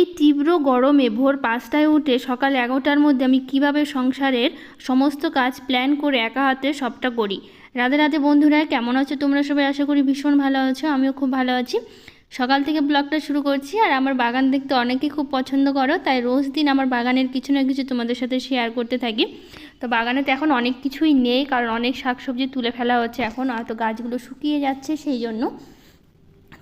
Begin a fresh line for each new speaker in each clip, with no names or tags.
এই তীব্র গরমে ভোর পাঁচটায় উঠে সকাল এগারোটার মধ্যে আমি কীভাবে সংসারের সমস্ত কাজ প্ল্যান করে একা হাতে সবটা করি? রাধে রাধে বন্ধুরা, কেমন আছো তোমরা সবাই? আশা করি ভীষণ ভালো আছো, আমিও খুব ভালো আছি। সকাল থেকে ব্লগটা শুরু করছি আর আমার বাগান দেখতে অনেকেই খুব পছন্দ করো, তাই রোজ দিন আমার বাগানের কিছু না কিছু তোমাদের সাথে শেয়ার করতে থাকি। তো বাগানে তো এখন অনেক কিছুই নেই, কারণ অনেক শাকসবজি তুলে ফেলা হচ্ছে এখন হয়তো গাছগুলো শুকিয়ে যাচ্ছে সেই জন্য।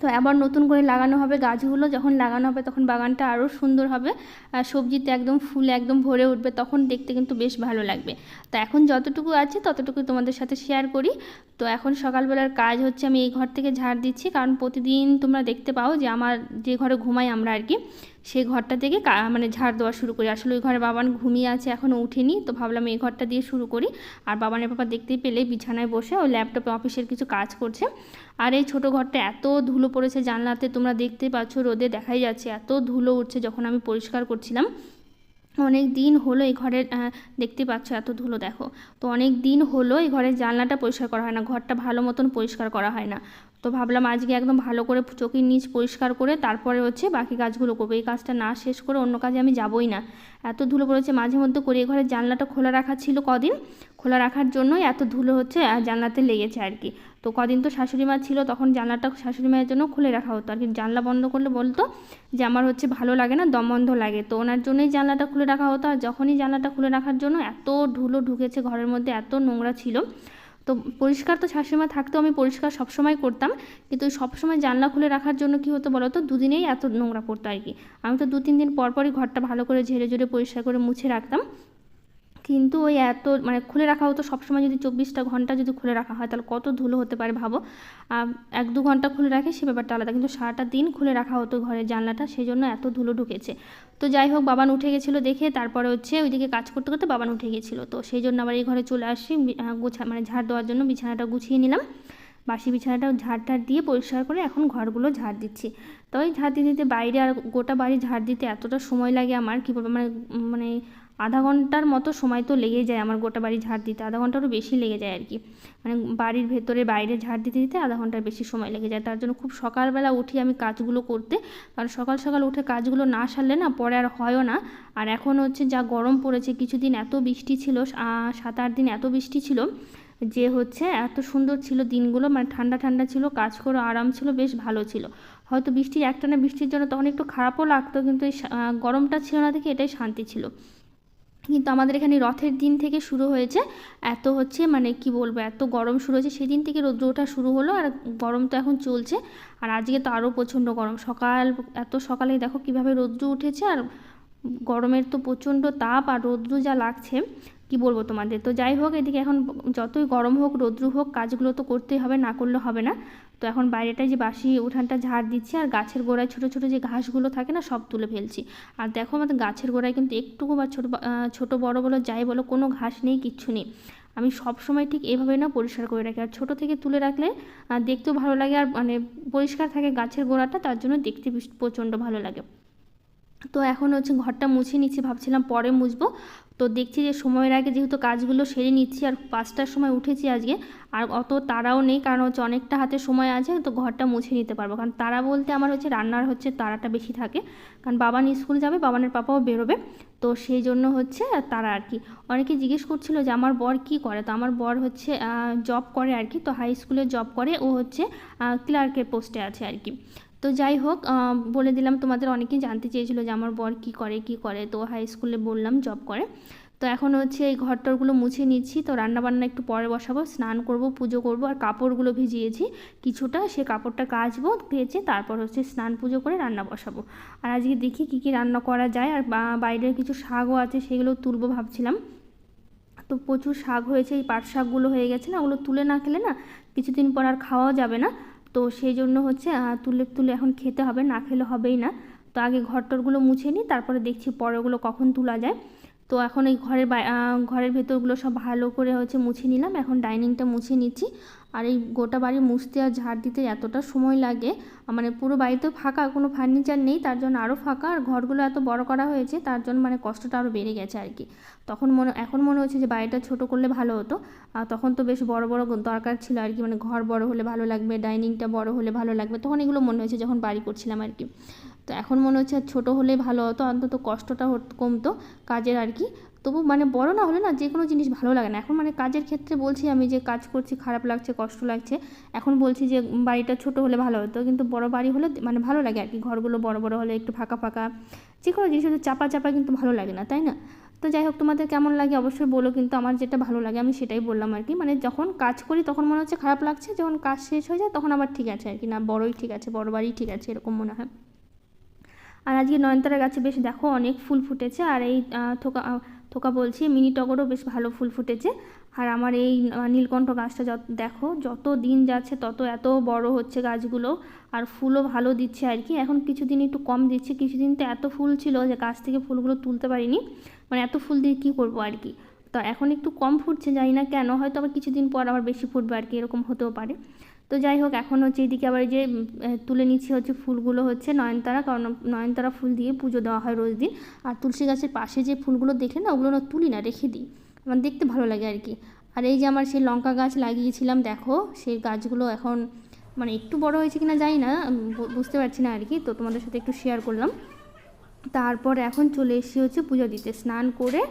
তো আবার নতুন করে লাগানো হবে গাছগুলো। যখন লাগানো হবে তখন বাগানটা আরও সুন্দর হবে। আর সবজিতে একদম ফুল একদম ভরে উঠবে, তখন দেখতে কিন্তু বেশ ভালো লাগবে। তো এখন যতটুকু আছে ততটুকু তোমাদের সাথে শেয়ার করি। তো এখন সকালবেলার কাজ হচ্ছে আমি এই ঘর থেকে ঝাড় দিচ্ছি। কারণ প্রতিদিন তোমরা দেখতে পাও যে আমার যে ঘরে ঘুমাই আমরা আর কি। সেই ঘরটা থেকে মানে ঝাড় দেওয়া শুরু করি। আসলে ওই ঘরে বাবান ঘুমিয়ে আছে এখনও উঠেনি। তো ভাবলাম এই ঘরটা দিয়ে শুরু করি। আর বাবানের পাপা দেখতে পেলে বিছানায় বসে ওই ল্যাপটপে অফিসের কিছু কাজ করছে। আর এই ছোটো ঘরটা এত ধুলো পড়েছে জানলাতে, তোমরা দেখতে পাচ্ছ রোদে দেখাই যাচ্ছে, এত ধুলো উঠছে যখন আমি পরিষ্কার করছিলাম। অনেক দিন হলো এই ঘরের দেখতে পাচ্ছ এত ধুলো দেখো। তো অনেক দিন হলো এই ঘরের জানলাটা পরিষ্কার করা হয় না, ঘরটা ভালো মতন পরিষ্কার করা হয় না। তো ভাবলাম আজকে একদম ভালো করে চোখের নিচ পরিষ্কার করে তারপরে হচ্ছে বাকি কাজগুলো করব। এই কাজটা না শেষ করে অন্য কাজে আমি যাবই না। এত ধুলো পড়েছে, মাঝে মধ্যে করে ঘরের জানলাটা খোলা রাখা ছিল কদিন? খোলা রাখার জন্যই এত ধুলো হচ্ছে জানলাতে লেগেছে আর কি। তো কদিন তো শাশুড়ি মা ছিল, তখন জানলাটা শাশুড়ি মায়ের জন্য খুলে রাখা হতো। আর কি জানলা বন্ধ করলে বলতো যে আমার হচ্ছে ভালো লাগে না, দম বন্ধ লাগে। তো ওনার জন্যই জানলাটা খুলে রাখা হতো। আর যখনই জানলাটা খুলে রাখার জন্য এত ধুলো ঢুকেছে ঘরের মধ্যে, এত নোংরা ছিল। তো পরিষ্কার তো শাশুড়িমা থাকতেও আমি পরিষ্কার সবসময় করতাম। কিন্তু সবসময় জানলা খুলে রাখার জন্য কি হতো বলো তো দুদিনেই এত নোংরা পড়তো আর কি। আমি তো দু তিন দিন পর পরই ঘরটা ভালো করে ঝেড়ে ঝেড়ে পরিষ্কার করে মুছে রাখতাম। কিন্তু ওই এত মানে খুলে রাখা হতো সবসময় যদি চব্বিশটা ঘণ্টা যদি খুলে রাখা হয়, তাহলে কত ধুলো হতে পারে ভাবো? এক দু ঘণ্টা খুলে রাখে সে ব্যাপারটা আলাদা, কিন্তু সারাটা দিন খুলে রাখা হতো ঘরের জানলাটা সেই জন্য এত ধুলো ঢুকেছে। তো যাই হোক, বাবান উঠে গেছিল দেখে, তারপরে হচ্ছে ওইদিকে কাজ করতে করতে বাবান উঠে গেছিল। তো সেই জন্য আবার এই ঘরে চলে আসি গোছা মানে ঝাড় দেওয়ার জন্য বিছানাটা গুছিয়ে নিলাম। বাসি বিছানাটা ঝাড় ঝাড় দিয়ে পরিষ্কার করে এখন ঘরগুলো ঝাড় দিচ্ছি। তো ওই ঝাড় দিতে দিতে বাইরে আর গোটা বাড়ি ঝাড় দিতে এতটা সময় লাগে আমার, কী বলব মানে মানে আধা ঘণ্টার মতো সময় তো লেগে যায় আমার গোটা বাড়ি ঝাড় দিতে, আধা ঘন্টারও বেশি লেগে যায় আর কি। মানে বাড়ির ভেতরে বাইরে ঝাড় দিতে দিতে আধা ঘণ্টার বেশি সময় লেগে যায়। তার জন্য খুব সকালবেলা উঠি আমি কাজগুলো করতে। কারণ সকাল সকাল উঠে কাজগুলো না সারলে না পরে আর হয়ও না। আর এখন হচ্ছে যা গরম পড়েছে, কিছুদিন এত বৃষ্টি ছিল সাত আট দিন এত বৃষ্টি ছিল যে হচ্ছে এত সুন্দর ছিল দিনগুলো মানে ঠান্ডা ঠান্ডা ছিল, কাজ করে, আরাম ছিল, বেশ ভালো ছিল। হয়তো বৃষ্টির একটানা বৃষ্টির জন্য তখন একটু খারাপও লাগতো, কিন্তু এই গরমটা ছিল না দেখে এটাই শান্তি ছিল। কিন্তু আমাদের এখানে রথের দিন থেকে শুরু হয়েছে। এত হচ্ছে মানে কি বলব, এত গরম শুরু হয়েছে। সেদিন থেকে রৌদ্র ওঠা শুরু হলো আর গরম তো এখন চলছে। আর আজকে তো আরও প্রচণ্ড গরম। সকাল, এত সকালে দেখো কীভাবে রৌদ্র উঠেছে আর গরমের তো প্রচণ্ড তাপ আর রৌদ্র যা লাগছে, কি বলব তোমাদের? তো যাই হোক, এদিকে এখন যতই গরম হোক, রৌদ্র হোক, কাজগুলো তো করতেই হবে, না করলে হবে না। তো এখন বাইরেটায় যে বাসি উঠানটা ঝাড় দিচ্ছি আর গাছের গোড়ায় ছোটো ছোটো যে ঘাসগুলো থাকে না, সব তুলে ফেলছি। আর দেখো আমাদের গাছের গোড়ায় কিন্তু একটুকু বা ছোটো ছোটো বড় বলো, যাই বলো, কোনো ঘাস নেই, কিচ্ছু নেই। আমি সব সময় ঠিক এভাবে না পরিষ্কার করে রাখি। আর ছোটো থেকে তুলে রাখলে দেখতেও ভালো লাগে আর মানে পরিষ্কার থাকে গাছের গোড়াটা, তার জন্য দেখতে প্রচণ্ড ভালো লাগে। তো এখন হচ্ছে ঘরটা মুছে নিচ্ছি, ভাবছিলাম পরে মুছবো। তো দেখছি যে সময়ের আগে যেহেতু কাজগুলো সেরে নিচ্ছি আর পাঁচটার সময় উঠেছি আজকে, আর অত তাড়াও নেই কারণ হচ্ছে অনেকটা হাতে সময় আছে, তো ঘরটা মুছে নিতে পারব। কারণ তারা বলতে আমার হচ্ছে রান্নার হচ্ছে তারাটা বেশি থাকে। কারণ বাবান স্কুল যাবে, বাবানের পাপাও বেরোবে, তো সেই জন্য হচ্ছে তারা আর কি। অনেকে জিজ্ঞেস করছিল যে আমার বর কি করে? তো আমার বর হচ্ছে জব করে আর কি, তো হাই স্কুলে জব করে, ও হচ্ছে ক্লার্কের পোস্টে আছে আর কি। তো যাই হোক বলে দিলাম তোমাদের অনেকেই জানতে চেয়েছিলো যে আমার বর কি করে কি করে। তো হাই স্কুলে বললাম জব করে। তো এখন হচ্ছে এই ঘরটরগুলো মুছে নিচ্ছি। তো রান্নাবান্না একটু পরে বসাবো, স্নান করব, পুজো করব। আর কাপড়গুলো ভিজিয়েছি কিছুটা, সে কাপড়টা কাচবো, কেচে তারপর হচ্ছে স্নান পুজো করে রান্না বসাবো। আর আজকে দেখি কী কী রান্না করা যায়। আর বাইরের কিছু শাকও আছে, সেগুলো তুলবো ভাবছিলাম। তো প্রচুর শাক হয়েছে, এই পাট শাকগুলো হয়ে গেছে না, ওগুলো তুলে না খেলে না কিছুদিন পর আর খাওয়াও যাবে না। তো সেই জন্য হচ্ছে তুলে তুলে এখন খেতে হবে, না খেলে হবেই না। তো আগে ঘরটরগুলো মুছে নিই, তারপরে দেখছি পরেগুলো কখন তোলা যায়। তো এখন এই ঘরের ঘরের ভেতরগুলো সব ভালো করে হচ্ছে মুছে নিলাম, এখন ডাইনিংটা মুছে নিচ্ছি। আর এই গোটা বাড়ি মুছতে আর ঝাড় দিতে এতটা সময় লাগে মানে পুরো বাড়িতে ফাঁকা, কোনো ফার্নিচার নেই, তার জন্য আরও ফাঁকা, আর ঘরগুলো এত বড় করা হয়েছে, তার জন্য মানে কষ্টটা আরও বেড়ে গেছে আর কি। তখন মনে, এখন মনে হচ্ছে যে বাড়িটা ছোট করলে ভালো হতো আর তখন তো বেশ বড় বড় দরকার ছিল আর কি মানে ঘর বড় হলে ভালো লাগবে, ডাইনিংটা বড় হলে ভালো লাগবে, তখন এগুলো মনে হয়েছে যখন বাড়ি করছিলাম আর কি। তো এখন মনে হচ্ছে ছোটো হলে ভালো হতো, অন্তত কষ্টটা কমতো কাজের আর কি। তবু মানে বড় না হলে না যে কোনো জিনিস ভালো লাগে না। এখন মানে কাজের ক্ষেত্রে বলছি আমি যে কাজ করছি, খারাপ লাগছে, কষ্ট লাগছে, এখন বলছি যে বাড়িটা ছোট হলে ভালো হতো কিন্তু বড় বাড়ি হলে মানে ভালো লাগে আর কি। ঘরগুলো বড় বড় হলে একটু ফাঁকা ফাঁকা, যে কোনো জিনিস হচ্ছে চাপা চাপা কিন্তু ভালো লাগে না, তাই না? তো যাই হোক, তোমাদের কেমন লাগে অবশ্যই বলো, কিন্তু আমার যেটা ভালো লাগে আমি সেটাই বললাম আর কি। মানে যখন কাজ করি তখন মনে হচ্ছে খারাপ লাগছে, যখন কাজ শেষ হয়ে যায় তখন আবার ঠিক আছে আর কি না, বড়ই ঠিক আছে, বড় বাড়ি ঠিক আছে, এরকম মনে হয়। আর আজকে নয়নতারা গাছে বেশ দেখো অনেক ফুল ফুটেছে, আর এই থোকা থোকা বলছি, মিনি টগরও বেশ ভালো ফুল ফুটেছে। আর আমার এই নীলকণ্ঠ গাছটা যত, দেখো, যত দিন যাচ্ছে তত এত বড় হচ্ছে গাছগুলো। আর ফুলও ভালো দিচ্ছে আর কি। এখন কিছুদিন একটু কম দিচ্ছে, কিছুদিন তো এত ফুল ছিল যে গাছ থেকে ফুলগুলো তুলতে পারিনি। মানে এত ফুল দিয়ে কী করব আর কি। তো এখন একটু কম ফুটছে, জানি না কেন, হয়তো আবার কিছুদিন পর আবার বেশি ফুটবে আর কি, এরকম হতেও পারে। তো যাই হোক, এখন হচ্ছে এইদিকে আবার যে তুলে নিচ্ছি হচ্ছে ফুলগুলো হচ্ছে নয়নতারা। কারণ নয়নতারা ফুল দিয়ে পুজো দেওয়া হয় রোজ দিন। আর তুলসী গাছের পাশে যে ফুলগুলো দেখে না, ওগুলো না তুলি না, রেখে দিই। আমার দেখতে ভালো লাগে আর কি। আর এই যে আমার সেই লঙ্কা গাছ লাগিয়েছিলাম, দেখো, সেই গাছগুলো এখন মানে একটু বড় হয়েছে কিনা জানি না বুঝতে পারছি না আর কি। তো তোমাদের সাথে একটু শেয়ার করলাম। তারপর এখন চলে এসেছি হচ্ছে পুজো দিতে। স্নান করে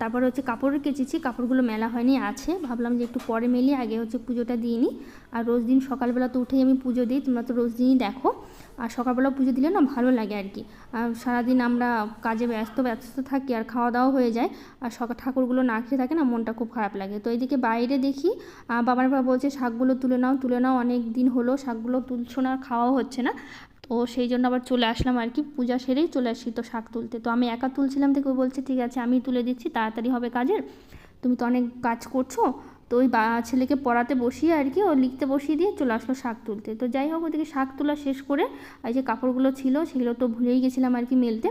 তারপর হচ্ছে কাপড় কেচেছি, কাপড়গুলো মেলা হয়নি, আছে। ভাবলাম যে একটু পরে মেলি, আগে হচ্ছে পুজোটা দিয়ে নিই আর রোজ দিন সকালবেলা তো উঠেই আমি পুজো দিই, তোমরা তো রোজ দিনই দেখো। আর সকালবেলা পুজো দিলে না ভালো লাগে আর কি। সারাদিন আমরা কাজে ব্যস্ত ব্যস্ত থাকি, আর খাওয়া দাওয়া হয়ে যায়। আর সকাল ঠাকুরগুলো না খেয়ে থাকে না, মনটা খুব খারাপ লাগে। তো এইদিকে বাইরে দেখি বাবার বাবা বলছে শাকগুলো তুলে নাও তুলে নাও, অনেক দিন হলো শাকগুলো তুলছো না, খাওয়াও হচ্ছে না। তো সেই জন্য আবার চলে আসলাম আর কি। পূজা সেরেই চলে আসি তো শাক তুলতে। তো আমি একা তুলছিলাম থেকে ও বলছে, ঠিক আছে, আমি তুলে দিচ্ছি, তাড়াতাড়ি হবে কাজের। তুমি তো অনেক কাজ করছ। তো ওই বা ছেলেকে পড়াতে বসিয়ে আর কি ও লিখতে বসিয়ে দিয়ে চলে আসলো শাক তুলতে। তো যাই হোক, ওদিকে শাক তোলা শেষ করে এই যে কাপড়গুলো ছিল, সেগুলো তো ভুলেই গেছিলাম আর কি মেলতে।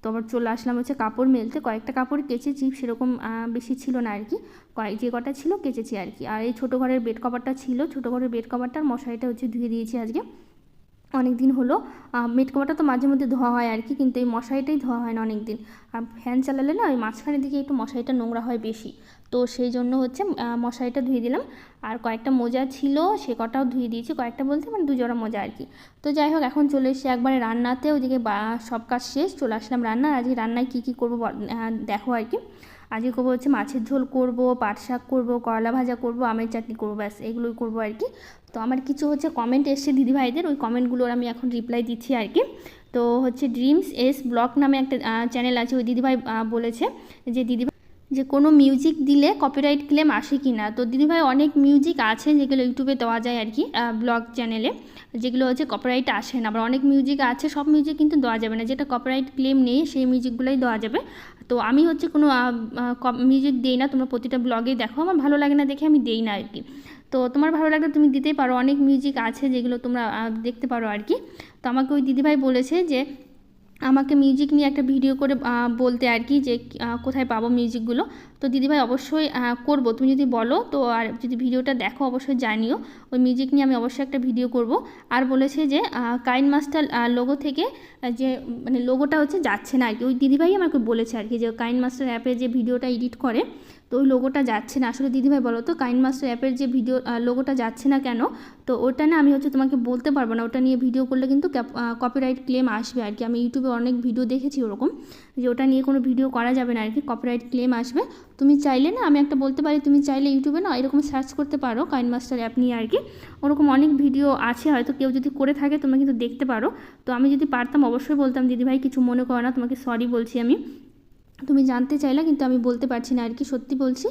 তো আবার চলে আসলাম হচ্ছে কাপড় মেলতে। কয়েকটা কাপড় কেচেছি, সেরকম বেশি ছিল না আর কি। কয়েক, যে কটা ছিল কেচেছি আর কি। আর এই ছোটো ঘরের বেড কভারটা ছিল। ছোটো ঘরের বেড কভারটার মশারিটা হচ্ছে ধুয়ে দিয়েছি আজকে। অনেক দিন হলো মেট কভারটা তো মাঝে মধ্যে ধোয়া হয় আর কি, কিন্তু এই মশারিটাই ধোয়া হয় না অনেক দিন আর ফ্যান চালালে না ওই মাঝখানের দিকে একটু মশারিটা নোংরা হয় বেশি। তো সেই জন্য হচ্ছে মশারিটা ধুয়ে দিলাম। আর কয়েকটা মোজা ছিল, সে কটাও ধুয়ে দিয়েছি, কয়েকটা বলতে মানে দুজোড়া মোজা আর কি। তো যাই হোক, এখন চলে এসেছি একবারে রান্নাতে, ওদিকে বা, সব কাজ শেষ, চলে আসলাম রান্না আজকে রান্নায় কী কী করব দেখো আর কি। আজকে করব হচ্ছে মাছের ঝোল করব, পাট শাক করব, করলা ভাজা করব, আমের চাটনি করব, ব্যাস, এগুলোই করব আর কি। তো আমার কিছু হচ্ছে কমেন্ট এসছে দিদিভাইদের, ওই কমেন্টগুলোর আমি এখন রিপ্লাই দিচ্ছি আর কি। তো হচ্ছে ড্রিমস এস ব্লক নামে একটা চ্যানেল আছে, ওই দিদিভাই বলেছে যে দিদিভাই যে কোনো মিউজিক দিলে কপিরাইট ক্লেম আসে কি না? তো দিদিভাই অনেক মিউজিক আছে যেগুলো ইউটিউবে দেওয়া যায় আর কি ব্লগ চ্যানেলে যেগুলো হচ্ছে কপিরাইট আসে না। আবার অনেক মিউজিক আছে, সব মিউজিক কিন্তু দেওয়া যাবে না। যেটা কপিরাইট ক্লেম নেই, সেই মিউজিকগুলোই দেওয়া যাবে। তো আমি হচ্ছে কোনো মিউজিক দিই না, তোমরা প্রতিটা ব্লগেই দেখো। আমার ভালো লাগে না দেখে আমি দেই না আর কি তো তোমার ভালো লাগলে তুমি দিতেই পারো। অনেক মিউজিক আছে যেগুলো তোমরা দেখতে পারো আর কি তো আমাকে ওই দিদিভাই বলেছে যে আমাকে মিউজিক নিয়ে একটা ভিডিও করে বলতে আর কি যে কোথায় পাবো মিউজিকগুলো তো দিদিভাই অবশ্যই করব। তুমি যদি বলো, তো আর যদি ভিডিওটা দেখো, অবশ্যই জানিও। ওই মিউজিক নিয়ে আমি অবশ্যই একটা ভিডিও করব। আর বলেছে যে কাইন মাস্টার লোগো থেকে যে মানে লোগোটা হচ্ছে যাচ্ছে না আর কি। ওই দিদিভাই আমাকে বলেছে আর কি যে, কাইন মাস্টার অ্যাপে যে ভিডিওটা এডিট করে তো ওই লোগোটা যাচ্ছে না। আসলে দিদিভাই, বলো তো, কাইন মাস্টার অ্যাপের যে ভিডিও লোগোটা যাচ্ছে না কেন? তো ওটা না আমি হচ্ছে তোমাকে বলতে পারব না। ওটা নিয়ে ভিডিও করলে কিন্তু কপিরাইট ক্লেম আসবে আর কি। আমি ইউটিউবে অনেক ভিডিও দেখেছি ওরকম। যে ওটা নিয়ে কোনো ভিডিও করা যাবে না আর কি কপিরাইট ক্লেম আসবে। তুমি চাইলে না, আমি একটা বলতে পারি, তুমি চাইলে ইউটিউবে না এরকম সার্চ করতে পারো কাইন মাস্টার অ্যাপ নিয়ে আর কি। ওরকম অনেক ভিডিও আছে, হয়তো কেউ যদি করে থাকে তোমরা কিন্তু দেখতে পারো। তো আমি যদি পারতাম, অবশ্যই বলতাম, দিদিভাই, কিছু মনে করো না, তোমাকে সরি বলছি আমি। তুমি জানতে চাইলে, কিন্তু আমি বলতে পারছি না আর কি সত্যি বলছি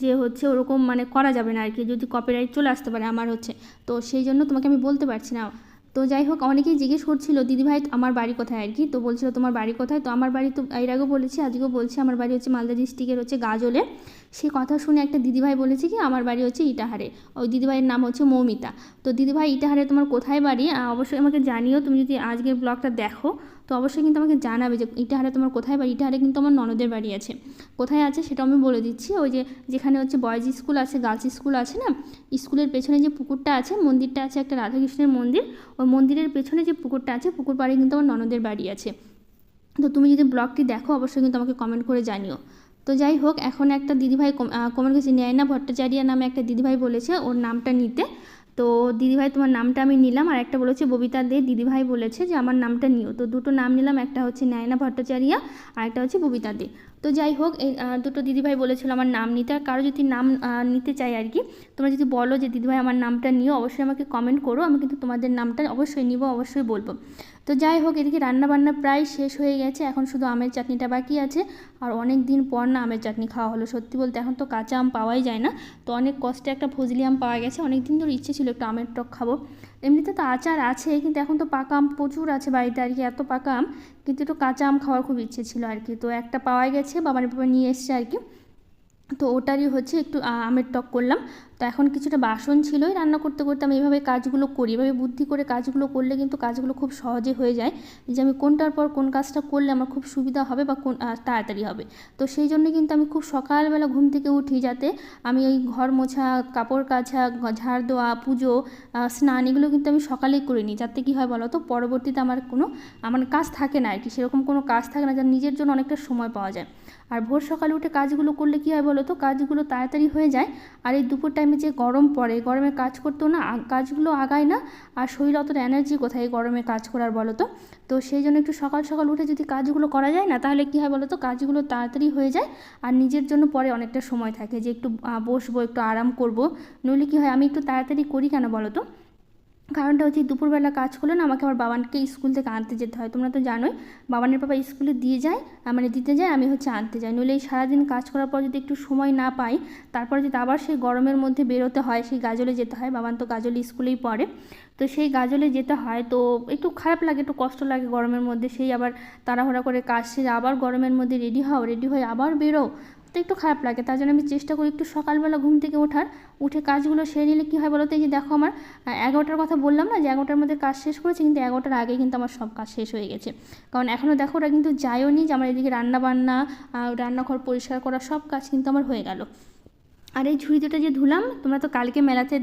যে হচ্ছে ওরকম মানে করা যাবে না আর কি যদি কপিরাইট চলে আসতে পারে আমার হচ্ছে। তো সেই জন্য তোমাকে আমি বলতে পারছি না। তো যাই হোক, অনেকেই জিজ্ঞেস করছিল দিদিভাই আমার বাড়ি কোথায় আর কি তো বলছিল, তোমার বাড়ি কোথায়? তো আমার বাড়ি তো, এর আগেও বলেছি, আজকেও বলছি, আমার বাড়ি হচ্ছে মালদা ডিস্ট্রিক্টের হচ্ছে গাজলে সে কথা শুনে একটা দিদিভাই বলেছে কি, আমার বাড়ি হচ্ছে ইটাহারে। ওই দিদিভাইয়ের নাম হচ্ছে মৌমিতা। তো দিদিভাই, ইটাহারে তোমার কোথায় বাড়ি? অবশ্যই আমাকে জানিও। তুমি যদি আজকের ব্লগটা দেখো, তো অবশ্যই কিন্তু আমাকে জানাবে যে, ইটাহারে তোমার কোথায় বাড়ি? ইটাহারে কিন্তু আমার ননদের বাড়ি আছে। কোথায় আছে সেটা আমি বলে দিচ্ছি। ওই যে, যেখানে হচ্ছে বয়েজ স্কুল আছে গার্লস স্কুল আছে না, স্কুলের পেছনে যে পুকুরটা আছে, মন্দিরটা আছে, একটা রাধাকৃষ্ণের মন্দির। ওই মন্দিরের পেছনে যে পুকুরটা আছে, পুকুর পাড়ে কিন্তু আমার ননদের বাড়ি আছে। তো তুমি যদি ব্লগটি দেখো, অবশ্যই কিন্তু আমাকে কমেন্ট করে জানিও। তো যাই হোক, এখন একটা দিদিভাই কমেন্ট করেছে ন্যায়না ভট্টাচার্য নামে একটা দিদিভাই বলেছে ওর নামটা নিতে। তো দিদিভাই, তোমার নামটা আমি নিলাম আর একটা বলেছে ববিতা দে। দিদিভাই বলেছে যে, আমার নামটা নিও। তো দুটো নাম নিলাম, একটা হচ্ছে নায়না ভট্টাচারিয়া আর একটা হচ্ছে ববিতা দে। তো যাই হোক, এই দুটো দিদিভাই বলেছিল আমার নাম নিতে। আর কারও যদি নাম নিতে চাই আর কি, তোমরা যদি বলো যে, দিদিভাই, আমার নামটা নিও, অবশ্যই আমাকে কমেন্ট করো, আমি কিন্তু তোমাদের নামটা অবশ্যই নিব, অবশ্যই বলব। তো যাই হোক, এদিকে রান্না বান্না প্রায় শেষ হয়ে গেছে। এখন শুধু আমের চাটনিটা বাকি আছে। আর অনেক দিন পর না আমের চাটনি খাওয়া হলো। সত্যি বলতে এখন তো কাঁচা আম পাওয়াই যায় না। তো অনেক কষ্টে একটা ফজলি আম পাওয়া গেছে। অনেক দিন ধরে ইচ্ছে ছিল একটু আমের টক খাব। এমনিতে তো আচার আছে, কিন্তু এখন তো পাকা আম প্রচুর আছে বাড়িতে আর কি, এত পাকা আম কিন্তু একটু কাঁচা আম খাওয়ার খুব ইচ্ছে ছিল আর কি। তো একটা পাওয়া গেছে, বাবার বাবা নিয়ে এসছে আর কি। তো ওটারই হচ্ছে একটু আমের টক করলাম। তো এখন কিছুটা বাসন ছিলই রান্না করতে করতে আমি এইভাবে কাজগুলো করি। এভাবে বুদ্ধি করে কাজগুলো করলে কিন্তু কাজগুলো খুব সহজে হয়ে যায়। যে আমি কোনটার পর কোন কাজটা করলে আমার খুব সুবিধা হবে বা কোন তাড়াতাড়ি হবে। তো সেই জন্য কিন্তু আমি খুব সকালবেলা ঘুম থেকে উঠি যাতে আমি ওই ঘর মোছা, কাপড় কাছা ঝাড় দেওয়া, পুজো স্নান এগুলো কিন্তু আমি সকালেই করে নিই। যাতে কী হয় বলো তো পরবর্তীতে আমার কোনো, আমার কাজ থাকে না আর কি। সেরকম কোনো কাজ থাকে না, যা নিজের জন্য অনেকটা সময় পাওয়া যায়। আর ভোর সকালে উঠে কাজগুলো করলে কী হয় তো কাজগুলো তাড়াতাড়ি হয়ে যায়। আর এই দুপুর টাইমে যে গরম পড়ে, গরমে কাজ করতেও না কাজগুলো আগায় না। আর শরীর অতটা এনার্জি কোথায় গরমে কাজ করার বলো তো? তো সেই জন্য একটু সকাল সকাল উঠে যদি কাজগুলো করা যায় না, তাহলে কী হয় বলো তো? কাজগুলো তাড়াতাড়ি হয়ে যায়। আর নিজের জন্য পরে অনেকটা সময় থাকে যে একটু বসবো, একটু আরাম করব। নইলে কী হয়, আমি একটু তাড়াতাড়ি করি কেন বলো তো? কারণটা হচ্ছে দুপুরবেলা কাজ করলে না আমাকে আমার বাবানকে স্কুল থেকে আনতে যেতে হয়। তোমরা তো জানোই, বাবানের বাবা স্কুলে দিয়ে যায় মানে দিতে যায়, আমি হচ্ছে আনতে যাই। নইলে এই সারাদিন কাজ করার পর যদি একটু সময় না পাই, তারপরে যদি আবার সেই গরমের মধ্যে বেরোতে হয়, সেই গাজলে যেতে হয়, বাবান তো গাজলে স্কুলেই পড়ে। তো সেই গাজলে যেতে হয়, তো একটু খারাপ লাগে, একটু কষ্ট লাগে গরমের মধ্যে। সেই আবার তাড়াহুড়া করে কাজ সেরে আবার গরমের মধ্যে রেডি হও, রেডি হয়ে আবার বেরো তো একটু খারাপ লাগে, তার জন্য আমি চেষ্টা করি একটু সকালবেলা ঘুম থেকে ওঠার। উঠে কাজগুলো সেরে নিলে কী হয় বলো তো এই যে দেখো আমার এগারোটার কথা বললাম না যে এগারোটার মধ্যে কাজ শেষ করেছি, কিন্তু এগারোটার আগে কিন্তু আমার সব কাজ শেষ হয়ে গেছে। কারণ এখনও দেখো ওরা কিন্তু যায়ও নি যে আমার এদিকে রান্না বান্না রান্নাঘর পরিষ্কার করা সব কাজ কিন্তু আমার হয়ে গেল। আর এই ঝুড়ি দুটো যে ধুলাম, তোমরা তো কালকে মেলাতে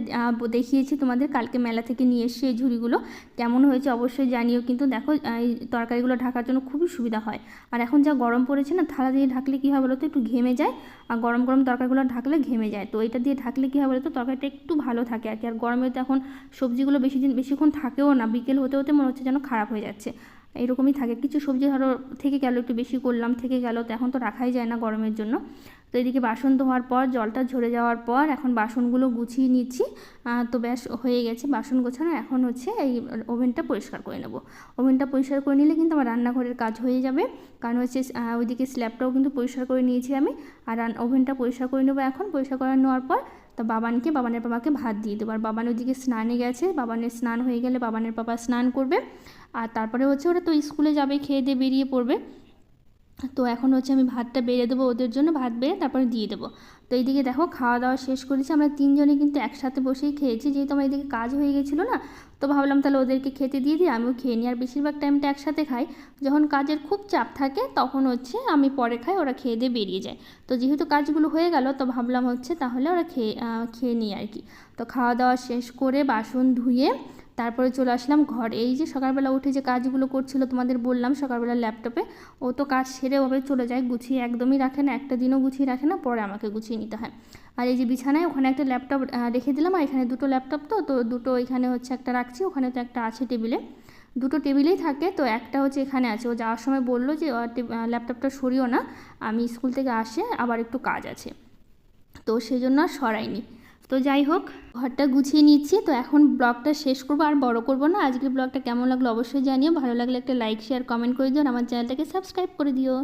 দেখিয়েছি তোমাদের, কালকে মেলা থেকে নিয়ে এসেছি এই ঝুড়িগুলো। কেমন হয়েছে অবশ্যই জানিও, কিন্তু দেখো এই তরকারিগুলো ঢাকার জন্য খুবই সুবিধা হয়। আর এখন যা গরম পড়েছে না, থালা দিয়ে ঢাকলে কী হয় বলো তো, একটু ঘেমে যায়, আর গরম গরম তরকারিগুলো ঢাকলে ঘেমে যায়। তো এটা দিয়ে ঢাকলে কী হয় বলো তো, তরকারিটা একটু ভালো থাকে আর কি। আর গরমে তো এখন সবজিগুলো বেশি দিন, বেশিক্ষণ থাকেও না, বিকেল হতে হতে মনে হচ্ছে যেন খারাপ হয়ে যাচ্ছে। এরকমই থাকে। কিছু সবজি ধরো, থেকে গেল, একটু বেশি করলাম, থেকে গেল, তো এখন তো রাখাই যায় না গরমের জন্য। তো এদিকে বাসন ধোয়ার পর, জলটা ঝরে যাওয়ার পর এখন বাসনগুলো গুছিয়ে নিচ্ছি। তো ব্যাস হয়ে গেছে বাসন গোছানো। এখন হচ্ছে এই ওভেনটা পরিষ্কার করে নেব। ওভেনটা পরিষ্কার করে নিলে কিন্তু আমার রান্নাঘরের কাজ হয়ে যাবে। কারণ হচ্ছে ওইদিকে স্ল্যাবটাও কিন্তু পরিষ্কার করে নিয়েছি আমি। আর ওভেনটা পরিষ্কার করে নেব এখন। পরিষ্কার করে নেওয়ার পর তো বাবানকে, বাবানের বাবাকে ভাত দিয়ে দেবো। আর বাবান ওইদিকে স্নানে গেছে। বাবানের স্নান হয়ে গেলে বাবানের বাবা স্নান করবে। আর তারপরে হচ্ছে ওরা তো স্কুলে যাবে, খেয়ে দিয়ে বেরিয়ে পড়বে। তো এখন হচ্ছে আমি ভাতটা বেড়ে দেবো ওদের জন্য, ভাত বেড়ে তারপরে দিয়ে দেবো। তো এইদিকে দেখো খাওয়া দাওয়া শেষ করেছি, আমরা তিনজনে কিন্তু একসাথে বসেই খেয়েছি, যেহেতু আমার এদিকে কাজ হয়ে গেছিল না, তো ভাবলাম তাহলে ওদেরকে খেতে দিয়ে দিই, আমিও খেয়ে নিই। আর বেশিরভাগ টাইমটা একসাথে খাই, যখন কাজের খুব চাপ থাকে তখন হচ্ছে আমি পরে খাই, ওরা খেয়ে দিয়ে বেরিয়ে যায়। তো যেহেতু কাজগুলো হয়ে গেল, তো ভাবলাম হচ্ছে তাহলে ওরা খেয়ে খেয়ে নিই আর কি। তো খাওয়া দাওয়া শেষ করে বাসন ধুয়ে তারপরে চলে আসলাম ঘর। এই যে সকালবেলা উঠে যে কাজগুলো করছিল তোমাদের বললাম সকালবেলা ল্যাপটপে, ও তো কাজ সেরে ওভাবে চলে যায়, গুছিয়ে একদমই রাখে না, একটা দিনও গুছিয়ে রাখে না, পরে আমাকে গুছিয়ে নিতে হয়। আর এই যে বিছানায় ওখানে একটা ল্যাপটপ রেখে দিলাম, আর এখানে দুটো ল্যাপটপ তো তো দুটো এখানে হচ্ছে একটা রাখছি, ওখানে তো একটা আছে টেবিলে। দুটো টেবিলেই থাকে, তো একটা হচ্ছে এখানে আছে। ও যাওয়ার সময় বলল যে ল্যাপটপটা সরিও না, আমি স্কুল থেকে আসে, আবার একটু কাজ আছে। তো সেই জন্য আর সরাইনি। তো যাই হোক, ঘরটা গুছিয়ে নিচ্ছি। তো এখন ব্লগটা শেষ করব, আর বড় করব না। আজকের ব্লগটা কেমন লাগল অবশ্যই জানিও। ভালো লাগলে একটা লাইক শেয়ার কমেন্ট করে দিও। আর আমার চ্যানেলটাকে সাবস্ক্রাইব করে দিও।